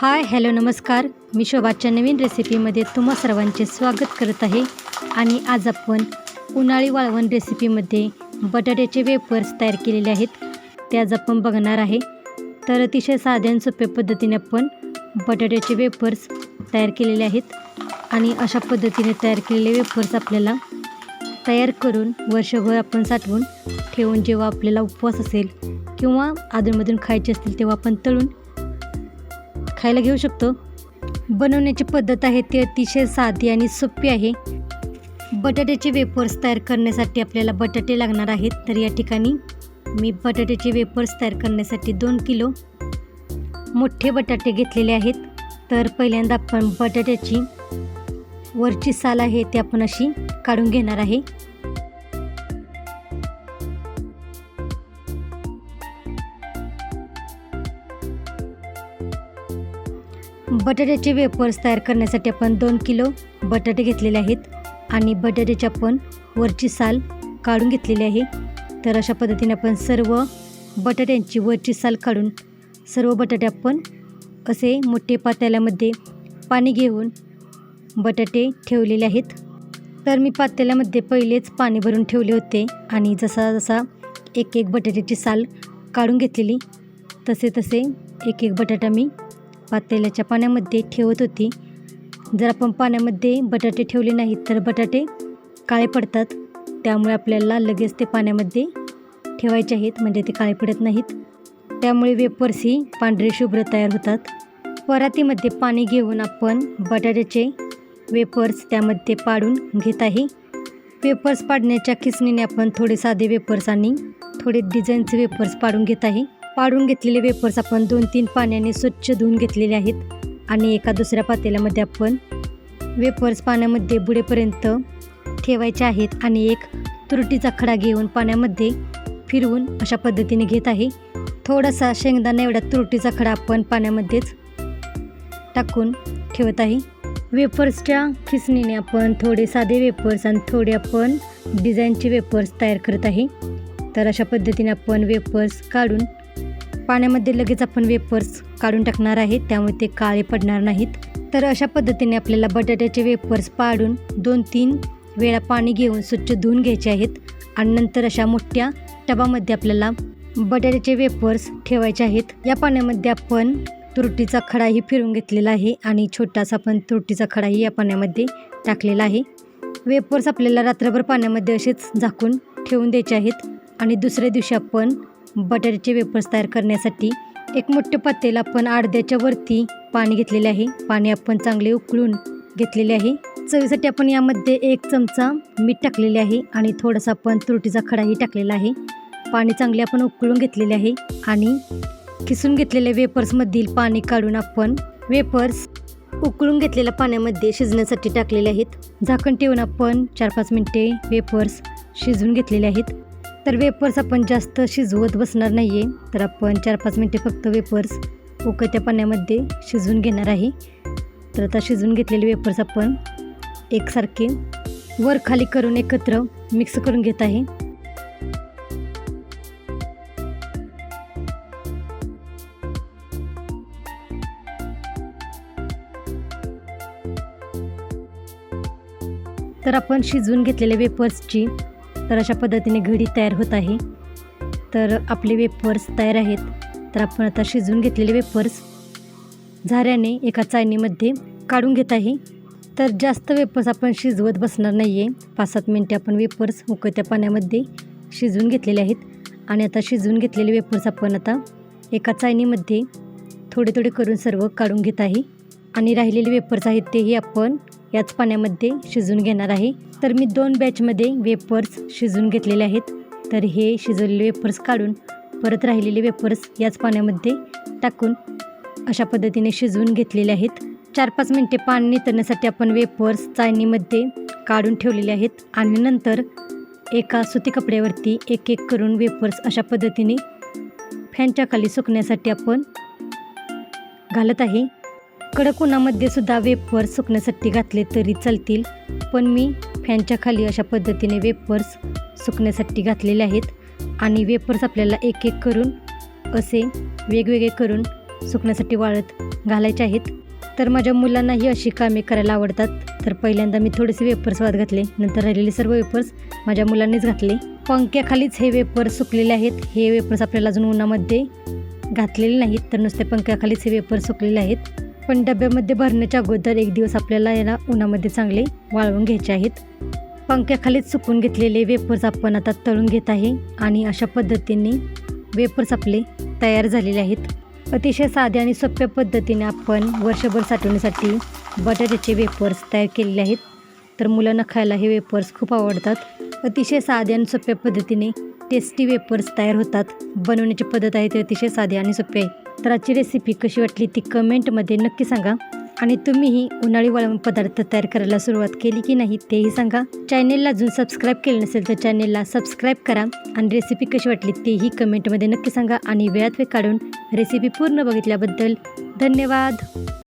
Hi hello नमस्कार. मी शोभाच्या नवीन रेसिपीमध्ये तुम्हा सर्वांचे स्वागत करत आहे. आणि आज आपण उन्हाळी वाळवण रेसिपीमध्ये बटाट्याचे वेफर्स तयार केलेले आहेत. ते आज आपण बघणार आहे. तर अतिशय साध्या आणि सोप्या पद्धतीने आपण बटाट्याचे वेफर्स तयार केलेले आहेत. आणि अशा पद्धतीने तयार केलेले वेफर्स आपल्याला तयार करून वर्षभर आपण साठवून ठेवून जेव्हा आपल्याला उपवास असेल किंवा अधूनमधून खायचे असतील तेव्हा आपण तळून खायला घेऊ शकतो. बनवण्याची पद्धत आहे ती अतिशय साधी आणि सोपी आहे. बटाट्याचे वेफर्स तयार करण्यासाठी आपल्याला बटाटे लागणार आहेत. तर या ठिकाणी मी बटाट्याचे वेफर्स तयार करण्यासाठी दोन किलो मोठे बटाटे घेतलेले आहेत. तर पहिल्यांदा आपण बटाट्याची वरची साल आहे ती आपण अशी काढून घेणार आहे. बटाट्याचे वेफर्स तयार करण्यासाठी आपण दोन किलो बटाटे घेतलेले आहेत आणि बटाट्याची आपण वरची साल काढून घेतलेली आहे. तर अशा पद्धतीने आपण सर्व बटाट्यांची वरची साल काढून सर्व बटाटे आपण असे मोठे पातेल्यामध्ये पाणी घेऊन बटाटे ठेवलेले आहेत. तर मी पातेल्यामध्ये पहिलेच पाणी भरून ठेवले होते आणि जसा जसा एक एक बटाट्याची साल काढून घेतलेली तसे तसे एक एक बटाटा मी पातेल्याच्या पाण्यामध्ये ठेवत होती. जर आपण पाण्यामध्ये बटाटे ठेवले नाहीत तर बटाटे काळे पडतात. त्यामुळे आपल्याला लगेच ते पाण्यामध्ये ठेवायचे आहेत म्हणजे ते काळे पडत नाहीत. त्यामुळे वेपर्स ही पांढरे शुभ्र तयार होतात. परातीमध्ये पाणी घेऊन आपण बटाट्याचे वेपर्स त्यामध्ये पाडून घेत आहे. वेपर्स पाडण्याच्या खिसणीने आपण थोडे साधे वेपर्स आणि थोडे डिझाईनचे वेपर्स पाडून घेत आहे. पाडून घेतलेले वेफर्स आपण दोन तीन पाण्याने स्वच्छ धुवून घेतलेले आहेत. आणि एका दुसऱ्या पातेल्यामध्ये आपण वेफर्स पाण्यामध्ये बुडेपर्यंत ठेवायचे आहेत. आणि एक तुरटीचा खडा घेऊन पाण्यामध्ये फिरवून अशा पद्धतीने घेत आहे. थोडासा शेंगदाणा एवढा तुरटीचा खडा आपण पाण्यामध्येच टाकून ठेवत आहे. वेफर्सच्या खिसणीने आपण थोडे साधे वेफर्स आणि थोडे आपण डिझाईनचे वेफर्स तयार करत आहे. तर अशा पद्धतीने आपण वेफर्स काढून पाण्यामध्ये लगेच आपण वेपर्स काढून टाकणार आहे त्यामुळे ते काळे पडणार नाहीत. तर अशा पद्धतीने आपल्याला बटाट्याचे वेपर्स पाडून दोन तीन वेळा पाणी घेऊन स्वच्छ धुवून घ्यायचे आहेत आणि नंतर अशा मोठ्या टबामध्ये आपल्याला बटाट्याचे वेपर्स ठेवायचे आहेत. या पाण्यामध्ये आपण तुरटीचा खडाही फिरून घेतलेला आहे आणि छोटासा पण तुरटीचा खडाही या पाण्यामध्ये टाकलेला आहे. वेपर्स आपल्याला रात्रभर पाण्यामध्ये असेच झाकून ठेवून द्यायचे आहेत आणि दुसऱ्या दिवशी आपण बटाट्याचे वेपर्स तयार करण्यासाठी एक मोठं पातेलं आपण अर्ध्याच्या वरती पाणी घेतलेले आहे. पाणी आपण चांगले उकळून घेतलेले आहे. चवीसाठी आपण यामध्ये एक चमचा मीठ टाकलेले आहे आणि थोडासा आपण तुरटीचा खडाही टाकलेला आहे. पाणी चांगले आपण उकळून घेतलेले आहे आणि किसून घेतलेल्या वेपर्समधील पाणी काढून आपण वेपर्स उकळून घेतलेल्या पाण्यामध्ये शिजण्यासाठी टाकलेले आहेत. झाकण ठेवून आपण चार पाच मिनटे वेपर्स शिजवून घेतलेले आहेत. तर वेपर्स आपण जास्त शिजवत बसणार नाही आहे तर आपण चार पाच मिनटे फक्त वेपर्स उकळत्या पाण्यामध्ये शिजवून घेणार आहे. तर आता शिजवून घेतलेले वेपर्स आपण एकसारखे वर खाली करून एकत्र मिक्स करून घेत आहे. तर आपण शिजवून घेतलेल्या वेपर्सची तर अशा पद्धतीने घडी तयार होत आहे. तर आपले वेपर्स तयार आहेत. तर आपण आता शिजवून घेतलेले वेपर्स झाऱ्याने एका चाळणीमध्ये काढून घेत आहे. तर जास्त वेपर्स आपण शिजवत बसणार नाही आहे पाच सात मिनटे आपण वेपर्स उकळत्या पाण्यामध्ये शिजवून घेतलेले आहेत. आणि आता शिजवून घेतलेले वेपर्स आपण आता एका चाळणीमध्ये थोडे थोडे करून सर्व काढून घेत आहे. आणि राहिलेले वेपर्स आहेत तेही आपण याच पाण्यामध्ये शिजवून घेणार आहे. तर मी दोन बॅचमध्ये वेपर्स शिजवून घेतलेले आहेत. तर हे शिजवलेले वेपर्स काढून परत राहिलेले वेपर्स याच पाण्यामध्ये टाकून अशा पद्धतीने शिजवून घेतलेले आहेत. चार पाच मिनटे पाणी नितरण्यासाठी आपण वेपर्स चाळणीमध्ये काढून ठेवलेले आहेत. आणि नंतर एका सुती कपड्यावरती एक एक करून वेपर्स अशा पद्धतीने फॅनच्या खाली सुकण्यासाठी आपण घालत आहे. कडक उन्हामध्ये सुद्धा वेपर्स सुकण्यासाठी घातले तरी चालतील पण मी फॅनच्या खाली अशा पद्धतीने वेपर्स सुकण्यासाठी घातलेले आहेत आणि वेपर्स आपल्याला एक एक करून असे वेगवेगळे करून सुकण्यासाठी वाळत घालायचे आहेत. तर माझ्या मुलांनाही अशी कामे करायला आवडतात. तर पहिल्यांदा मी थोडेसे वेपर्स वाद घातले नंतर राहिलेले सर्व वेपर्स माझ्या मुलांनीच घातले. पंख्याखालीच हे वेपर्स सुकलेले आहेत. हे वेपर्स आपल्याला अजून उन्हामध्ये घातलेले नाहीत तर नुसते पंख्याखालीच हे वेपर्स सुकलेले आहेत. पण डब्यामध्ये भरण्याच्या अगोदर एक दिवस आपल्याला याला उन्हामध्ये चांगले वाळवून घ्यायचे आहेत. पंख्याखालीच सुकून घेतलेले वेपर्स आपण आता तळून घेत आहे आणि अशा पद्धतीने वेपर्स आपले तयार झालेले आहेत. अतिशय साध्या आणि सोप्या पद्धतीने आपण वर्षभर साठवण्यासाठी बटाट्याचे वेपर्स तयार केलेले आहेत. तर मुलांना खायला हे वेपर्स खूप आवडतात. अतिशय साध्या आणि सोप्या पद्धतीने टेस्टी वेपर्स तयार होतात. बनवण्याची पद्धत आहे ती अतिशय साधी आणि सोपी आहे. तर आजची रेसिपी कशी वाटली ती कमेंटमध्ये नक्की सांगा. आणि तुम्हीही उन्हाळी वळवण पदार्थ तयार करायला सुरुवात केली की नाही तेही सांगा. चॅनेलला अजून सबस्क्राईब केलं नसेल तर चॅनेलला सबस्क्राईब करा. आणि रेसिपी कशी वाटली तेही कमेंटमध्ये नक्की सांगा. आणि वेळात वेळ काढून रेसिपी पूर्ण बघितल्याबद्दल धन्यवाद.